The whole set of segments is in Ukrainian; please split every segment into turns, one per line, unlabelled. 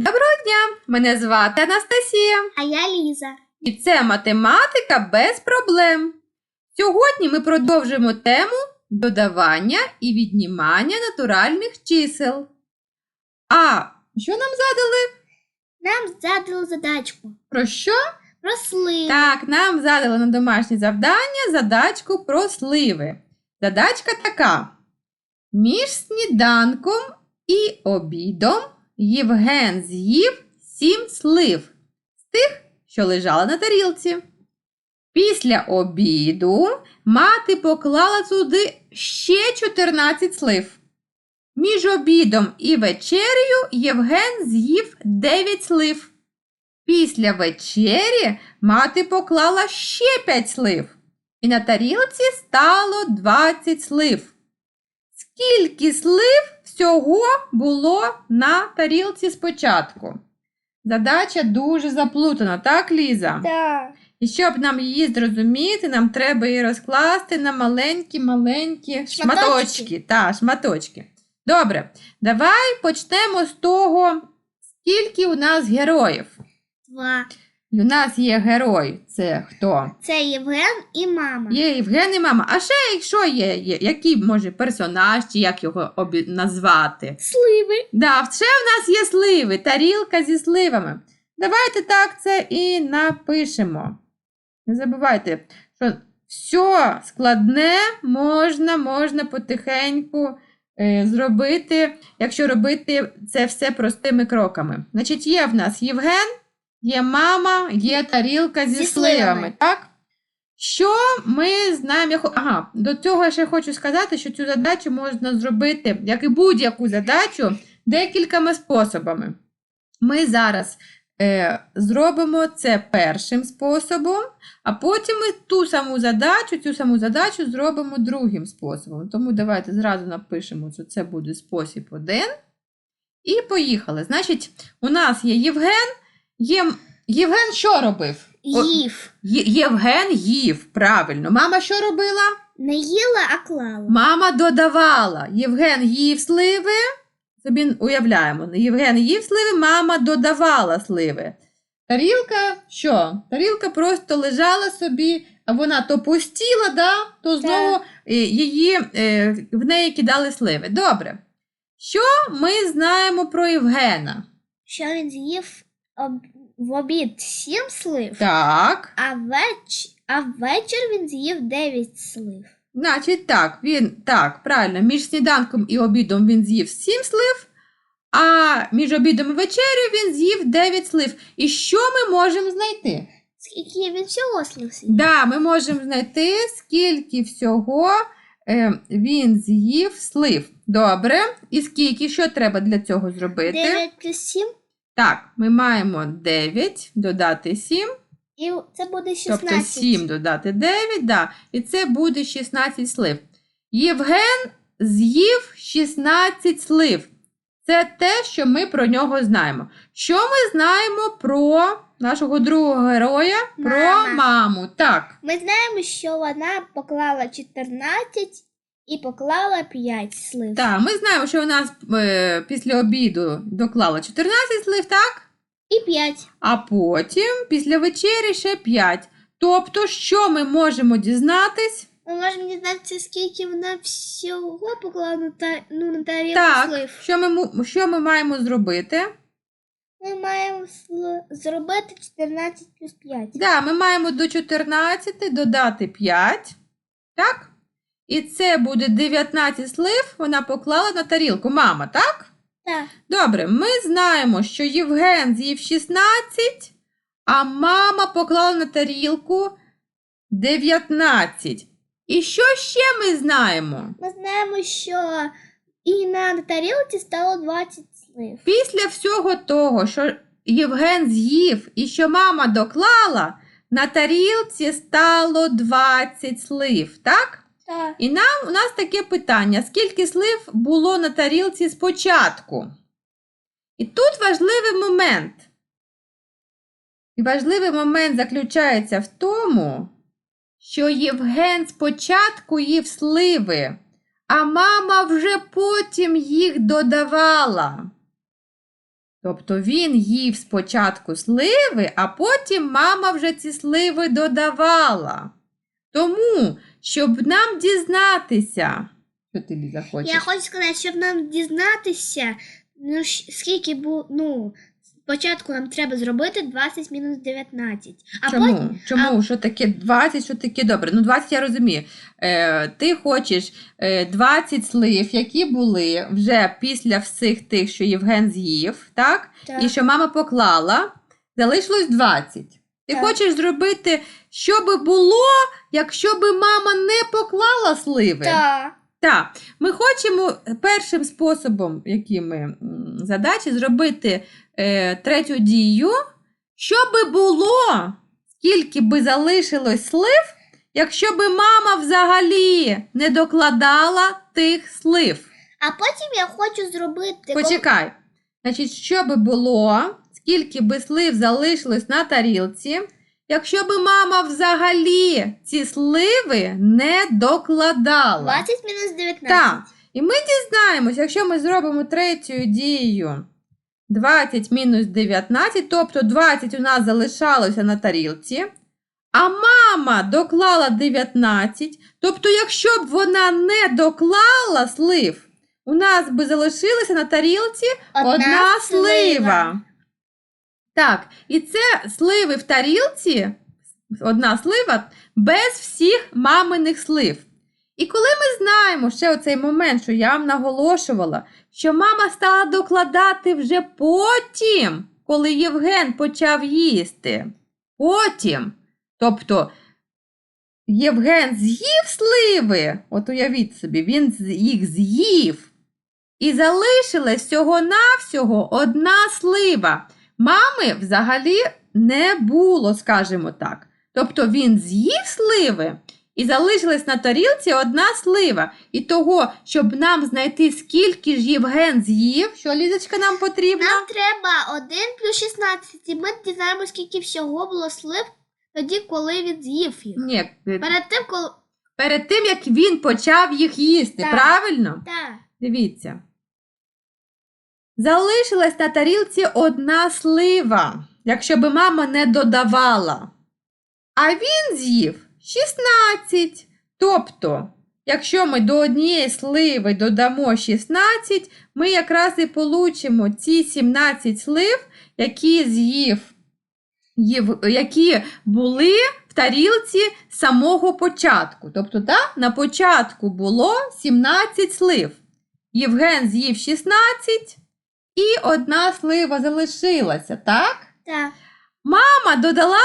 Доброго дня! Мене звати Анастасія,
А я Ліза.
і це математика без проблем. Сьогодні ми продовжимо тему додавання і віднімання натуральних чисел. А що нам задали?
Нам задали задачку
Про що?
про сливи.
Так, нам задали на домашнє завдання задачку про сливи. Задачка така: між сніданком і обідом Євген з'їв сім слив з тих, що лежали на тарілці. Після обіду мати поклала туди ще 14 слив. Між обідом і вечерею Євген з'їв 9 слив. Після вечері мати поклала ще 5 слив, і на тарілці стало 20 слив. Скільки слив всього було на тарілці спочатку? Задача дуже заплутана, так, Ліза?
Так.
І щоб нам її зрозуміти, нам треба її розкласти на маленькі-маленькі
Шматочки.
шматочки. Та, шматочки. Добре, давай почнемо з того, скільки у нас героїв.
Два.
У нас є герой. Це хто?
Це Євген і мама.
Є Євген і мама. А ще якщо є, є який може персонаж, чи як його обі... назвати?
Сливи.
Да, ще в нас є сливи, тарілка зі сливами. Давайте так це і напишемо. Не забувайте, що все складне можна, можна потихеньку е, зробити, якщо робити це все простими кроками. Значить, є в нас Євген, є мама, є тарілка зі,
Зі
сливами.
сливами.
Так? Що ми знаємо? Ага, до цього я ще хочу сказати, що цю задачу можна зробити, як і будь-яку задачу, декількома способами. Ми зараз е, зробимо це першим способом, а потім ми ту саму задачу, цю саму задачу зробимо другим способом. Тому давайте зразу напишемо, що це буде спосіб один. І поїхали. Значить, у нас є Євген. Є... Євген що робив?
Їв.
Є- Євген їв, правильно. Мама що робила?
Не їла, а клала.
Мама додавала. Євген їв сливи. Собі уявляємо. Євген їв сливи, мама додавала сливи. Тарілка що? Тарілка просто лежала собі, а вона то пустіла, да, то знову е, її, е, в неї кидали сливи. Добре. Що ми знаємо про Євгена?
Що він з'їв об... в обід сім слив,
Так.
а, веч... а ввечір він з'їв дев'ять слив.
Значить, так, він так, правильно, між сніданком і обідом він з'їв 7 слив, а між обідом і вечерю він з'їв 9 слив. І що ми можемо знайти?
Скільки він всього слив з'їв?
Да, ми можемо знайти, скільки всього е, він з'їв слив. Добре. І скільки, що треба для цього зробити?
Дев'ять плюс сім,
Так, ми маємо 9 додати 7,
і це буде шістнадцять.
тобто 7 додати 9, да, і це буде 16 слив. Євген з'їв 16 слив. Це те, що ми про нього знаємо. Що ми знаємо про нашого другого героя? Про маму. Так.
Ми знаємо, що вона поклала 14 і поклала 5 слив.
Так, ми знаємо, що у нас е, після обіду доклала 14 слив, так?
І 5.
А потім після вечері ще 5. Тобто, що ми можемо дізнатись?
Ми можемо дізнатися, скільки вона всього поклала на, та... ну, на тарілку
Так,
слив.
що ми, му- що ми маємо зробити?
Ми маємо сл- зробити 14 плюс 5.
Да, ми маємо до 14 додати 5. Так? І це буде 19 слив, вона поклала на тарілку. Мама, так?
Так.
Добре, ми знаємо, що Євген з'їв 16, а мама поклала на тарілку 19. І що ще ми знаємо?
Ми знаємо, що і на тарілці стало 20 слив.
Після всього того, що Євген з'їв і що мама доклала, на тарілці стало 20 слив, так? І нам у нас таке питання: скільки слив було на тарілці спочатку? І тут важливий момент. І важливий момент заключається в тому, що Євген спочатку їв сливи, а мама вже потім їх додавала. Тобто він їв спочатку сливи, а потім мама вже ці сливи додавала. Тому, щоб нам дізнатися, що ти Ліза хочеш?
Я хочу сказати, щоб нам дізнатися, ну, скільки було, ну, спочатку нам треба зробити 20 мінус 19. А
Чому?
потім
Чому? Що таке 20, що таке добре? Ну, 20 я розумію. Е, ти хочеш е, 20 слив, які були вже після всіх тих, що Євген з'їв, так?
Так.
І що мама поклала, залишилось 20. Ти
Так.
хочеш зробити, що би було, якщо би мама не поклала сливи?
Так.
Так, ми хочемо першим способом, які ми задачі, зробити е, третю дію, що би було, скільки би залишилось слив, якщо би мама взагалі не докладала тих слив.
А потім я хочу зробити.
Почекай. Значить, що би було, скільки би слив залишилось на тарілці, якщо би мама взагалі ці сливи не докладала.
20 мінус 19.
Так. І ми дізнаємось, якщо ми зробимо третю дію 20 мінус 19, тобто 20 у нас залишалося на тарілці, а мама доклала 19, тобто, якщо б вона не доклала слив, у нас би залишилася на тарілці одна, слива. Так, і це сливи в тарілці, одна слива, без всіх маминих слив. І коли ми знаємо ще оцей момент, що я вам наголошувала, що мама стала докладати вже потім, коли Євген почав їсти. Потім. Тобто Євген з'їв сливи, от уявіть собі, він їх з'їв. І залишилась всього-навсього одна слива. Мами взагалі не було, скажімо так. Тобто він з'їв сливи і залишилась на тарілці одна слива. І того, щоб нам знайти, скільки ж Євген з'їв, що Лізочка нам потрібно?
Нам треба 1 плюс 16, і ми дізнаємося, скільки всього було слив тоді, коли він з'їв їх.
Ні, е,
Перед тим, коли.
перед тим, як він почав їх їсти,
Так.
правильно?
Так.
Дивіться. Залишилась на тарілці одна слива, якщо би мама не додавала. А він з'їв 16. Тобто, якщо ми до однієї сливи додамо 16, ми якраз і получимо ці 17 слив, які з'їв, які були в тарілці з самого початку. Тобто, так, на початку було 17 слив. Євген з'їв 16 і одна слива залишилася, так?
Так.
Мама додала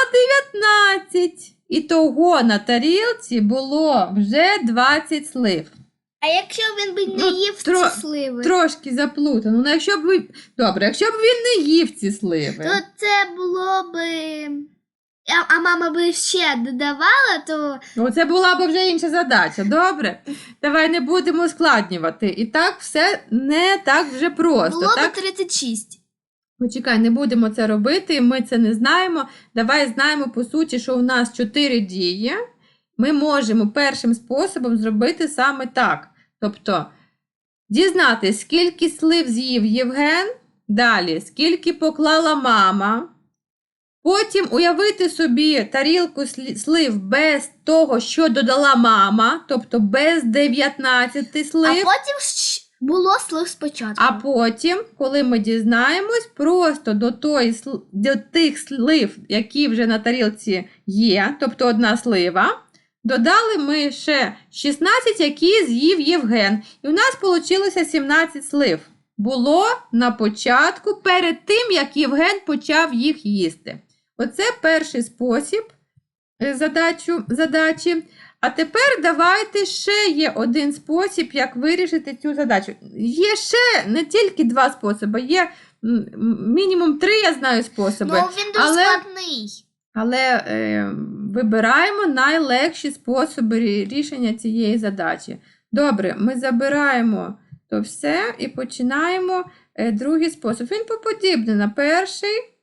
19. І того на тарілці було вже 20 слив.
А якщо він би не
Ну,
їв
тро-
ці сливи,
Трошки заплутано. Ну, якщо б ви... Добре, якщо б він не їв ці сливи.
то це було би. А, а мама би ще додавала, то
Ну, це була б вже інша задача. Добре? Давай не будемо ускладнювати. І так все не так вже просто.
було
так?
би 36.
Почекай, не будемо це робити, ми це не знаємо. Давай знаємо по суті, що у нас чотири дії. Ми можемо першим способом зробити саме так. Тобто дізнатися, скільки слив з'їв Євген, далі, скільки поклала мама. Потім уявити собі тарілку слив без того, що додала мама, тобто без 19 слив.
А потім було слив спочатку.
А потім, коли ми дізнаємось, просто до, сл- до тих слив, які вже на тарілці є, тобто одна слива, додали ми ще 16, які з'їв Євген. І у нас вийшло 17 слив. Було на початку, перед тим, як Євген почав їх їсти. Оце перший спосіб е, задачу, задачі. А тепер давайте ще є один спосіб, як вирішити цю задачу. Є ще не тільки два способи, є мінімум три, я знаю, способи.
ну він дуже
але-
складний.
Але е, вибираємо найлегші способи рішення цієї задачі. Добре, ми забираємо то все і починаємо е, другий спосіб. Він подібний на перший.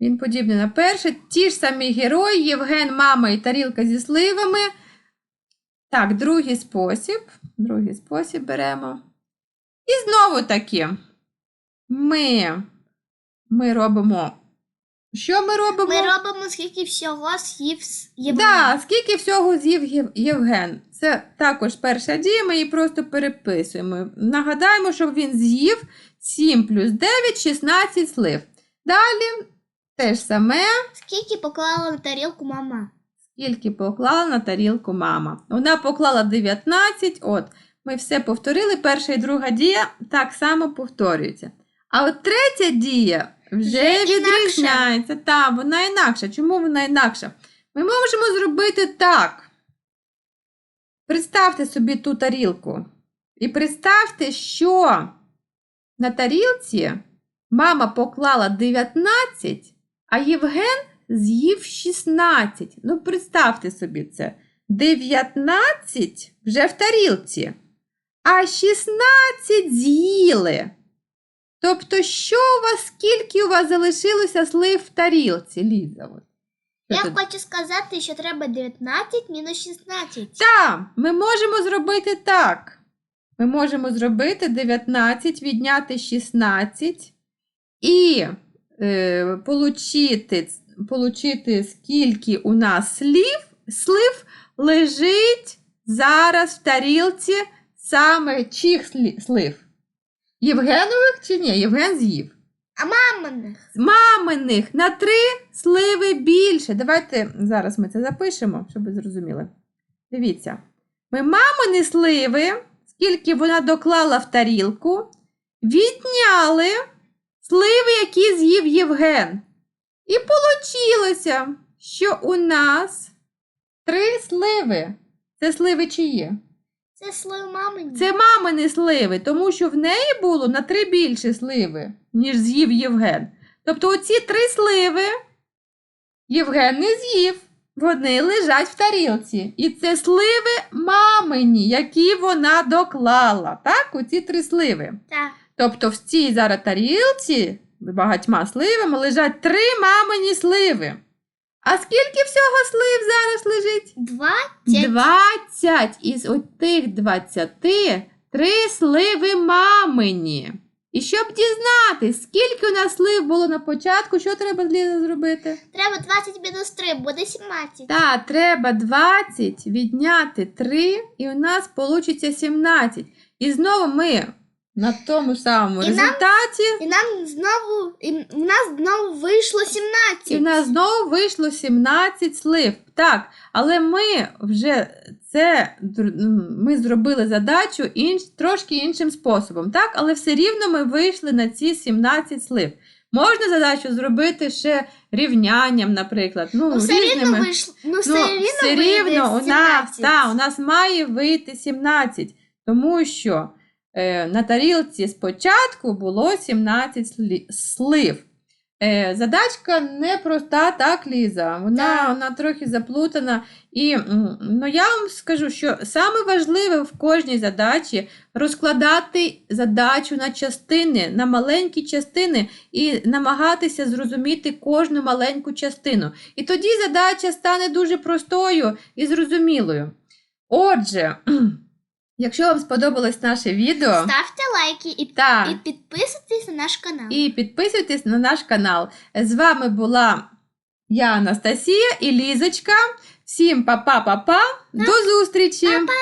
Він подібний на перший. Ті ж самі герої, Євген, мама і тарілка зі сливами. Так, другий спосіб. Другий спосіб беремо. І знову таки ми ми робимо. Що ми робимо?
Ми робимо скільки всього з'їв Євген.
Да, скільки всього з'їв Євген? Це також перша дія, ми її просто переписуємо. Нагадаємо, що він з'їв 7 плюс 9, 16 слив. Далі те ж саме,
Скільки поклала на тарілку мама?
скільки поклала на тарілку мама. Вона поклала 19, от, ми все повторили. Перша і друга дія так само повторюється. А от третя дія вже
Вже інакша.
відрізняється. Так, вона інакша. Чому вона інакша? Ми можемо зробити так. Представте собі ту тарілку. І представте, що на тарілці мама поклала 19, а Євген з'їв 16. Ну, представте собі це. 19 вже в тарілці, а 16 з'їли. Тобто, що у вас, скільки у вас залишилося слив в тарілці, Ліза?
Я
тут?
хочу сказати, що треба 19 мінус 16.
Так, ми можемо зробити так. Ми можемо зробити 19, відняти 16 і е, получити, получити, скільки у нас слів, слив лежить зараз в тарілці саме чих слив. Євгенових чи ні? Євген з'їв.
Маминих.
Маминих на три сливи більше. Давайте зараз ми це запишемо, щоб ви зрозуміли. Дивіться. Ми мамини сливи, скільки вона доклала в тарілку, відняли сливи, які з'їв Євген. І получилося, що у нас три сливи. Це сливи чиї?
Це слив мамині.
Це мамини сливи, тому що в неї було на три більше сливи, ніж з'їв Євген. Тобто оці три сливи Євген не з'їв. Вони лежать в тарілці. І це сливи мамині, які вона доклала. Так, оці три сливи.
Так.
Тобто в цій зараз тарілці з багатьма сливами лежать три мамині сливи. А скільки всього слив зараз лежить?
20.
20 із отих 20 три сливи мамині. І щоб дізнатись, скільки у нас слив було на початку, що треба Ліза, зробити?
Треба 20 мінус 3, буде 17.
Та, треба 20 відняти 3, і у нас вийде 17. І знову ми на тому самому
І нам-
результаті,
І нам знову, і в нас знову вийшло 17.
і в нас знову вийшло 17 слив. Так, але ми вже це др- м, ми зробили задачу інш, трошки іншим способом, так? Але все рівно ми вийшли на ці 17 слив. Можна задачу зробити ще рівнянням, наприклад. Ну,
Ну, все рівно вийшло. Ну, все
Ну,
рівно,
все
вийде
у нас,
17.
та, у нас має вийти 17, тому що на тарілці спочатку було 17 слі- слив. Е, задачка непроста, так, Ліза? Вона,
Так.
вона трохи заплутана. І ну, я вам скажу, що саме важливе в кожній задачі розкладати задачу на частини, на маленькі частини і намагатися зрозуміти кожну маленьку частину. І тоді задача стане дуже простою і зрозумілою. Отже, якщо вам сподобалось наше відео,
Ставте лайки і,
та,
і підписуйтесь на наш канал.
і підписуйтесь на наш канал. З вами була я, Анастасія і Лізочка. Всім па-па-па-па. До зустрічі!
Па-па!